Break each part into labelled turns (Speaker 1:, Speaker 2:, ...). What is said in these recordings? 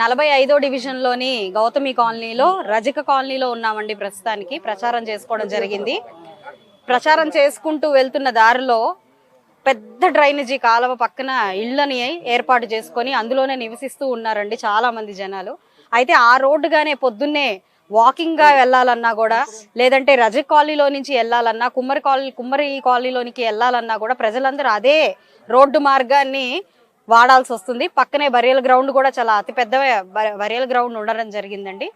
Speaker 1: నలభై ఐదో డివిజన్లోని గౌతమి కాలనీలో రజక కాలనీలో ఉన్నామండి ప్రస్తుతానికి. ప్రచారం చేసుకోవడం జరిగింది. ప్రచారం చేసుకుంటూ వెళ్తున్న దారిలో పెద్ద డ్రైనేజీ కాలువ పక్కన ఇళ్ళని ఏర్పాటు చేసుకొని అందులోనే నివసిస్తూ ఉన్నారండి చాలా మంది జనాలు. అయితే ఆ రోడ్డుగానే పొద్దున్నే వాకింగ్గా వెళ్ళాలన్నా కూడా లేదంటే రజక్ కాలనీలో నుంచి వెళ్ళాలన్నా కుమ్మరి కాలనీ కుమ్మరి కాలనీలోనికి వెళ్ళాలన్నా కూడా ప్రజలందరూ అదే రోడ్డు మార్గాన్ని వాడాల్సి వస్తుంది. పక్కనే బరియల్ గ్రౌండ్ కూడా చాలా అతిపెద్ద బ- బరియల్ గ్రౌండ్ ఉండడం జరిగిందండి.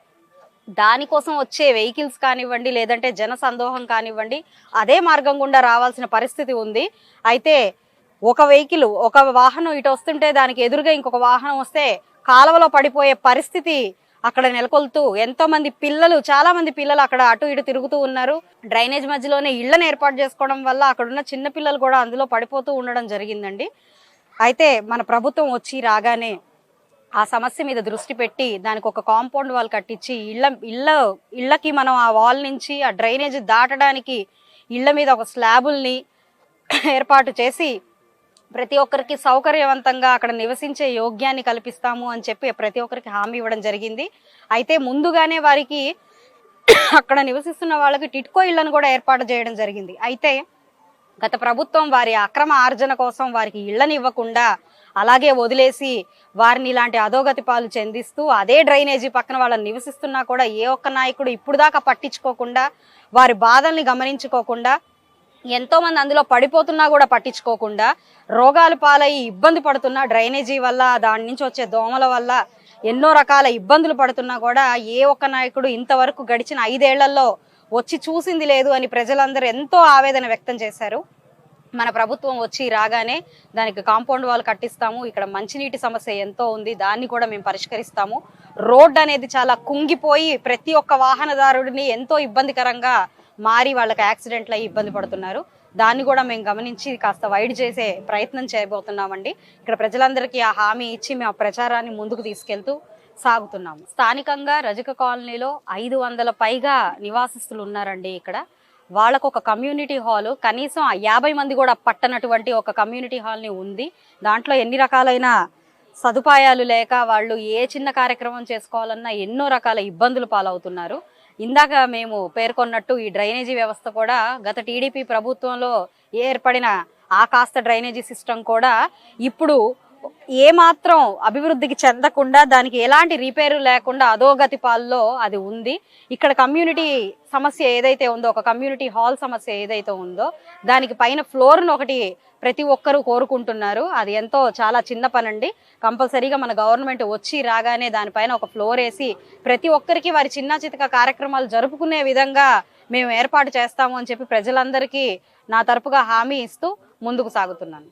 Speaker 1: దానికోసం వచ్చే వెహికల్స్ కానివ్వండి లేదంటే జన సందోహం కానివ్వండి అదే మార్గం గుండా రావాల్సిన పరిస్థితి ఉంది. అయితే ఒక వెహికల్ ఒక వాహనం ఇటు వస్తుంటే దానికి ఎదురుగా ఇంకొక వాహనం వస్తే కాలువలో పడిపోయే పరిస్థితి అక్కడ నెలకొల్తూ ఎంతో మంది పిల్లలు చాలా మంది పిల్లలు అక్కడ అటు ఇటు తిరుగుతూ ఉన్నారు. డ్రైనేజ్ మధ్యలోనే ఇళ్ళను ఏర్పాటు చేసుకోవడం వల్ల అక్కడున్న చిన్న పిల్లలు కూడా అందులో పడిపోతూ ఉండడం జరిగిందండి. అయితే మన ప్రభుత్వం వచ్చి రాగానే ఆ సమస్య మీద దృష్టి పెట్టి దానికి ఒక కాంపౌండ్ వాల్ కట్టించి ఇళ్ళ ఇళ్ళ ఇళ్ళకి మనం ఆ వాల్ నుంచి ఆ డ్రైనేజ్ దాటడానికి ఇళ్ళ మీద ఒక స్లాబుల్ని ఏర్పాటు చేసి ప్రతి ఒక్కరికి సౌకర్యవంతంగా అక్కడ నివసించే యోగ్యాన్ని కల్పిస్తాము అని చెప్పి ప్రతి ఒక్కరికి హామీ ఇవ్వడం జరిగింది. అయితే ముందుగానే వారికి అక్కడ నివసిస్తున్న వాళ్ళకి టిట్కో ఇళ్ళను కూడా ఏర్పాటు చేయడం జరిగింది. అయితే గత ప్రభుత్వం వారి అక్రమ ఆర్జన కోసం వారికి ఇళ్ళను ఇవ్వకుండా అలాగే వదిలేసి వారిని ఇలాంటి అధోగతి పాలు చెందిస్తూ అదే డ్రైనేజీ పక్కన వాళ్ళని నివసిస్తున్నా కూడా ఏ ఒక్క నాయకుడు ఇప్పుడు దాకా పట్టించుకోకుండా వారి బాధల్ని గమనించుకోకుండా ఎంతోమంది అందులో పడిపోతున్నా కూడా పట్టించుకోకుండా రోగాలు పాలయ్యి ఇబ్బంది పడుతున్నా డ్రైనేజీ వల్ల దాని నుంచి వచ్చే దోమల వల్ల ఎన్నో రకాల ఇబ్బందులు పడుతున్నా కూడా ఏ ఒక్క నాయకుడు ఇంతవరకు గడిచిన ఐదేళ్ళలో వచ్చి చూసింది లేదు అని ప్రజలందరూ ఎంతో ఆవేదన వ్యక్తం చేశారు. మన ప్రభుత్వం వచ్చి రాగానే దానికి కాంపౌండ్ వాల్ కట్టిస్తాము ఇక్కడ మంచినీటి సమస్య ఎంతో ఉంది దాన్ని కూడా మేము పరిష్కరిస్తాము. రోడ్ అనేది చాలా కుంగిపోయి ప్రతి ఒక్క వాహనదారుడిని ఎంతో ఇబ్బందికరంగా మారి వాళ్ళకి యాక్సిడెంట్లు అయ్యి ఇబ్బంది పడుతున్నారు. దాన్ని కూడా మేము గమనించి కాస్త వైడ్ చేసే ప్రయత్నం చేయబోతున్నామండి. ఇక్కడ ప్రజలందరికీ ఆ హామీ ఇచ్చి మేము ప్రచారాన్ని ముందుకు తీసుకెళ్తూ సాగుతున్నాము. స్థానికంగా రజక కాలనీలో ఐదు వందల పైగా నివాసిస్తులు ఉన్నారండి ఇక్కడ. వాళ్ళకు ఒక కమ్యూనిటీ హాల్. కనీసం యాభై మంది కూడా పట్టనటువంటి ఒక కమ్యూనిటీ హాల్ని ఉంది. దాంట్లో ఎన్ని రకాలైన సదుపాయాలు లేక వాళ్ళు ఏ చిన్న కార్యక్రమం చేసుకోవాలన్నా ఎన్నో రకాల ఇబ్బందులు పాలవుతున్నారు. ఇందాక మేము పేర్కొన్నట్టు ఈ డ్రైనేజీ వ్యవస్థ కూడా గత టీడీపీ ప్రభుత్వంలో ఏర్పడిన ఆ కాస్త డ్రైనేజీ సిస్టమ్ కూడా ఇప్పుడు ఏమాత్రం అభివృద్ధికి చెందకుండా దానికి ఎలాంటి రిపేరు లేకుండా అధోగతి పాల్లో అది ఉంది. ఇక్కడ కమ్యూనిటీ సమస్య ఏదైతే ఉందో ఒక కమ్యూనిటీ హాల్ సమస్య ఏదైతే ఉందో దానికి పైన ఫ్లోర్ను ఒకటి ప్రతి ఒక్కరూ కోరుకుంటున్నారు. అది ఎంతో చాలా చిన్న పనండి. కంపల్సరీగా మన గవర్నమెంట్ వచ్చి రాగానే దానిపైన ఒక ఫ్లోర్ వేసి ప్రతి ఒక్కరికి వారి చిన్న చితక కార్యక్రమాలు జరుపుకునే విధంగా మేము ఏర్పాటు చేస్తాము అని చెప్పి ప్రజలందరికీ నా తరపుగా హామీ ఇస్తూ ముందుకు సాగుతున్నాను.